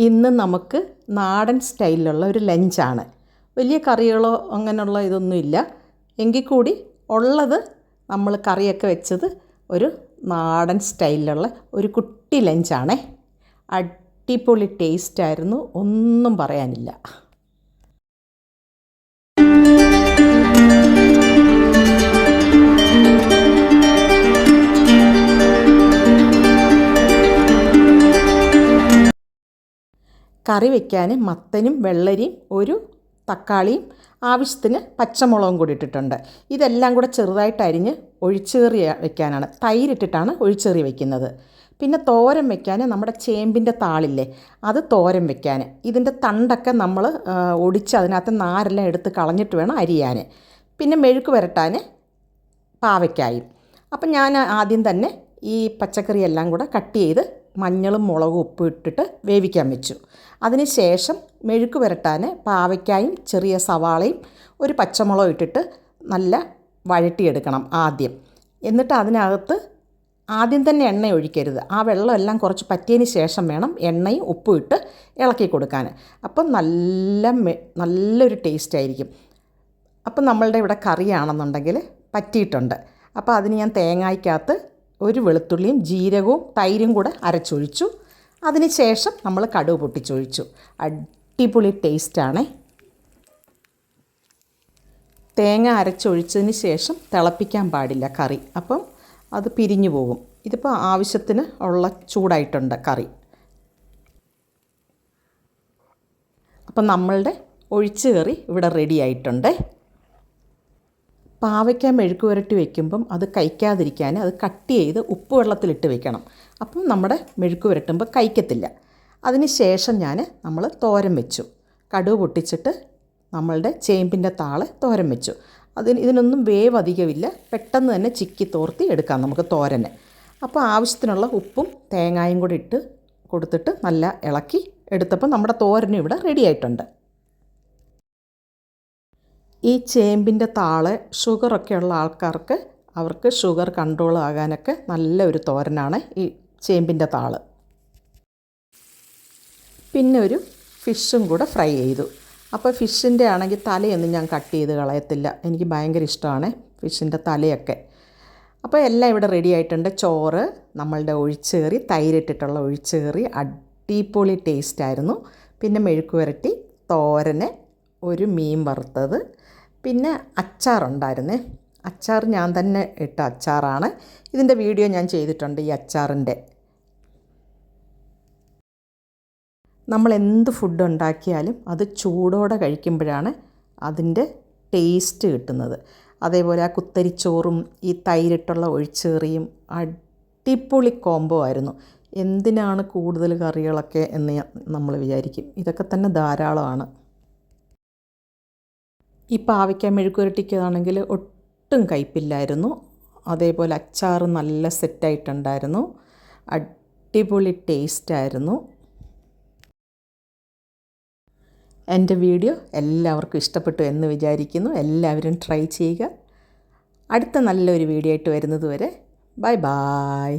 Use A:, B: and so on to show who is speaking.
A: ഇന്ന് നമുക്ക് നാടൻ സ്റ്റൈലിലുള്ള ഒരു ലഞ്ചാണ്. വലിയ കറികളോ അങ്ങനെയുള്ള ഇതൊന്നുമില്ല. എങ്കിൽ കൂടി ഉള്ളത് നമ്മൾ കറിയൊക്കെ വെച്ചത് ഒരു നാടൻ സ്റ്റൈലിലുള്ള ഒരു കുട്ടി ലഞ്ചാണേ. അടിപൊളി ടേസ്റ്റായിരുന്നു ഒന്നും പറയാനില്ല. കറി വയ്ക്കാൻ മത്തനും വെള്ളരിയും ഒരു തക്കാളിയും ആവശ്യത്തിന് പച്ചമുളകും കൂടി ഇട്ടിട്ടുണ്ട്. ഇതെല്ലാം കൂടെ ചെറുതായിട്ട് അരിഞ്ഞ് ഒഴിച്ചേറി വെക്കാനാണ്. തൈരിട്ടിട്ടാണ് ഒഴിച്ചേറി വെക്കുന്നത്. പിന്നെ തോരൻ വെക്കാൻ നമ്മുടെ ചേമ്പിന്റെ താളില്ലേ അത് തോരൻ വെക്കാൻ ഇതിന്റെ തണ്ടൊക്കെ നമ്മൾ ഒടിച്ച് അതിനകത്ത് നാരെല്ലാം എടുത്ത് കളഞ്ഞിട്ട് വേണം അരിയാൻ പിന്നെ മെഴുക്ക് പുരട്ടാൻ പാവയ്ക്കായും. അപ്പം ഞാൻ ആദ്യം തന്നെ ഈ പച്ചക്കറിയെല്ലാം കൂടെ കട്ട് ചെയ്ത് മഞ്ഞളും മുളകും ഉപ്പും ഇട്ടിട്ട് വേവിക്കാൻ വെച്ചു. അതിന് ശേഷം മെഴുക്ക് പുരട്ടാൻ പാവയ്ക്കായും ചെറിയ സവാളയും ഒരു പച്ചമുളകും ഇട്ടിട്ട് നല്ല വഴട്ടിയെടുക്കണം ആദ്യം. എന്നിട്ട് അതിനകത്ത് ആദ്യം തന്നെ എണ്ണ ഒഴിക്കരുത്. ആ വെള്ളം എല്ലാം കുറച്ച് പറ്റിയതിന് ശേഷം വേണം എണ്ണയും ഉപ്പും ഇട്ട് ഇളക്കി കൊടുക്കാൻ അപ്പം നല്ല നല്ലൊരു ടേസ്റ്റ് ആയിരിക്കും. അപ്പം നമ്മളുടെ ഇവിടെ കറിയാണെന്നുണ്ടെങ്കിൽ പറ്റിയിട്ടുണ്ട്. അപ്പോൾ അതിന് ഞാൻ തേങ്ങായ്ക്കകത്ത് ഒരു വെളുത്തുള്ളിയും ജീരകവും തൈരും കൂടെ അരച്ചൊഴിച്ചു. അതിന് ശേഷം നമ്മൾ കടുവ് പൊട്ടിച്ചൊഴിച്ചു. അടിപൊളി ടേസ്റ്റാണേ തേങ്ങ അരച്ചൊഴിച്ചതിന് ശേഷം തിളപ്പിക്കാൻ പാടില്ല കറി. അപ്പം അത് പിരിഞ്ഞു പോകും. ഇതിപ്പോൾ ആവശ്യത്തിന് ഉള്ള ചൂടായിട്ടുണ്ട് കറി. അപ്പം നമ്മളുടെ ഒഴിച്ചു കറി ഇവിടെ റെഡി ആയിട്ടുണ്ട്. പാവയ്ക്ക മെഴുക്ക് പുരട്ടി വെക്കുമ്പം അത് കഴിക്കാതിരിക്കാൻ അത് കട്ട് ചെയ്ത് ഉപ്പ് വെള്ളത്തിലിട്ട് വെക്കണം. അപ്പം നമ്മുടെ മെഴുക്ക് പുരട്ടുമ്പോൾ കഴിക്കത്തില്ല. അതിന് ശേഷം ഞാൻ നമ്മൾ തോരൻ വെച്ചു. കടുവ് പൊട്ടിച്ചിട്ട് നമ്മളുടെ ചേമ്പിന്റെ താൾ തോരൻ വെച്ചു. അതിന് ഇതിനൊന്നും വേവ് അധികമില്ല. പെട്ടെന്ന് തന്നെ ചിക്കി തോർത്തി എടുക്കാം നമുക്ക് തോരന്. അപ്പോൾ ആവശ്യത്തിനുള്ള ഉപ്പും തേങ്ങായും കൂടി ഇട്ട് കൊടുത്തിട്ട് നല്ല ഇളക്കി എടുത്തപ്പോൾ നമ്മുടെ തോരനും ഇവിടെ റെഡി ആയിട്ടുണ്ട്. ഈ ചേമ്പിന്റെ താൾ ഷുഗറൊക്കെ ഉള്ള ആൾക്കാർക്ക് അവർക്ക് ഷുഗർ കൺട്രോൾ ആകാനൊക്കെ നല്ല ഒരു തോരനാണ് ഈ ചേമ്പിന്റെ താൾ. പിന്നെ ഒരു ഫിഷും കൂടെ ഫ്രൈ ചെയ്തു. അപ്പോൾ ഫിഷിന്റെ ആണെങ്കിൽ തലയൊന്നും ഞാൻ കട്ട് ചെയ്ത് കളയത്തില്ല. എനിക്ക് ഭയങ്കര ഇഷ്ടമാണ് ഫിഷിന്റെ തലയൊക്കെ. അപ്പോൾ എല്ലാം ഇവിടെ റെഡി ആയിട്ടുണ്ട്. ചോറ് നമ്മളുടെ ഒഴിച്ചേറി തൈരിട്ടിട്ടുള്ള ഒഴിച്ചേറി അടിപൊളി ടേസ്റ്റായിരുന്നു പിന്നെ മെഴുക്ക് പുരട്ടി തോരന് ഒരു മീൻ വറുത്തത് പിന്നെ അച്ചാറുണ്ടായിരുന്നേ. അച്ചാർ ഞാൻ തന്നെ ഇട്ട അച്ചാറാണ്. ഇതിന്റെ വീഡിയോ ഞാൻ ചെയ്തിട്ടുണ്ട് ഈ അച്ചാറിന്റെ. നമ്മൾ എന്ത് ഫുഡ് ഉണ്ടാക്കിയാലും അത് ചൂടോടെ കഴിക്കുമ്പോഴാണ് അതിന്റെ ടേസ്റ്റ് കിട്ടുന്നത്. അതേപോലെ ആ കുത്തരിച്ചോറും ഈ തൈരിട്ടുള്ള ഒഴിച്ചേറിയും അടിപൊളി കോംബോ ആയിരുന്നു. എന്തിനാണ് കൂടുതൽ കറികളൊക്കെ എന്ന് നമ്മൾ വിചാരിക്കും. ഇതൊക്കെ തന്നെ ധാരാളമാണ്. ഈ പാവയ്ക്ക മെഴുകുരട്ടിക്കാണെങ്കിൽ ഒട്ടും കയ്പില്ലായിരുന്നു. അതേപോലെ അച്ചാർ നല്ല സെറ്റായിട്ടുണ്ടായിരുന്നു. അടിപൊളി ടേസ്റ്റായിരുന്നു. എന്റെ വീഡിയോ എല്ലാവർക്കും ഇഷ്ടപ്പെട്ടു എന്ന് വിചാരിക്കുന്നു. എല്ലാവരും ട്രൈ ചെയ്യുക. അടുത്ത നല്ലൊരു വീഡിയോ ആയിട്ട് വരുന്നത് വരെ ബൈ ബായ്